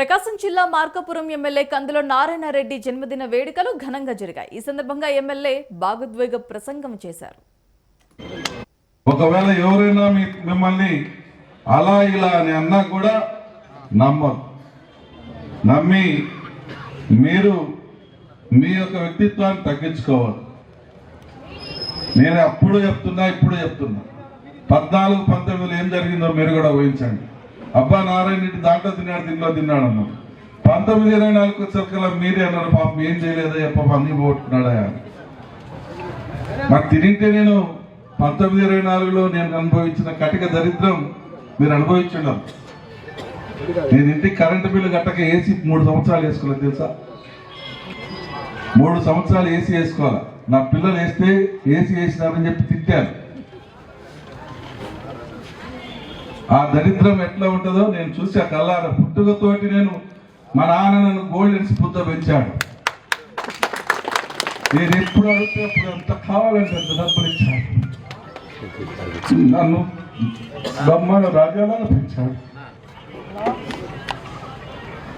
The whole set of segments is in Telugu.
ప్రకాశం జిల్లా మార్కాపురం ఎమ్మెల్యే కందుల నారాయణరెడ్డి జన్మదిన వేడుకలు ఘనంగా జరిగాయి. ఈ సందర్భంగా ఎమ్మెల్యే భాగోద్వేగ ప్రసంగం చేశారు. ఒకవేళ ఎవరైనా మిమ్మల్ని అలా ఇలా అని అన్నా కూడా నమ్మరు. నమ్మి మీరు మీ యొక్క వ్యక్తిత్వాన్ని తగ్గించుకోవాలి. నేను అప్పుడు చెప్తున్నా ఇప్పుడు చెప్తున్నా. పద్నాలుగు పంతొమ్మిదిలో ఏం జరిగిందో మీరు కూడా ఊహించండి. అబ్బా నారాయణ రెడ్డి దాంట్లో తిన్నాడు దీనిలో తిన్నాడు అన్నారు పంతొమ్మిది ఇరవై నాలుగు వచ్చేసరికల్లా మీరే అన్నారు పాపం ఏం చేయలేదా పాపం అన్ని పోగొట్టుకున్నాడా మాకు మరి తిరిగితే నేను పంతొమ్మిది ఇరవై నాలుగులో నేను అనుభవించిన కటిక దరిద్రం మీరు అనుభవించడం నేను ఇంటికి కరెంటు బిల్లు కట్టక ఏసీ మూడు సంవత్సరాలు వేసుకోలేదు తెలుసా? మూడు సంవత్సరాలు ఏసీ వేసుకోవాలి? నా పిల్లలు వేస్తే ఏసీ వేసినారని చెప్పి తిట్టాను ఆ దరిద్రం ఎట్లా ఉంటుందో నేను చూసి ఆ కల్లార పుట్టుకతోటి నేను మా నాన్న నన్ను గోల్డెన్ స్పూన్తో పెంచాడు. నేను ఎప్పుడు అడిగితే అప్పుడు ఎంత కావాలంటే అంత డబ్బులు ఇచ్చాడు. నన్ను బ్రహ్మాండ రాజ్యాలను పెంచాడు.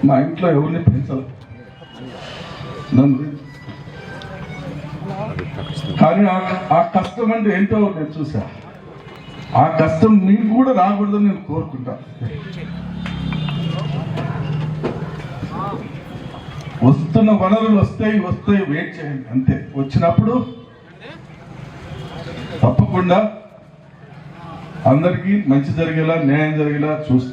మా ఇంట్లో ఎవరిని పెంచదు నన్ను కానీ ఆ- ఆ కష్టం అంటే ఏంటో నేను చూసా. ఆ కష్టం మీకు కూడా రాకూడదని నేను కోరుకుంటా. వస్తున్న వనరులు వస్తాయి వస్తాయి వెయిట్ చేయండి. అంతే. వచ్చినప్పుడు తప్పకుండా అందరికీ మంచి జరిగేలా న్యాయం జరిగేలా చూస్తా.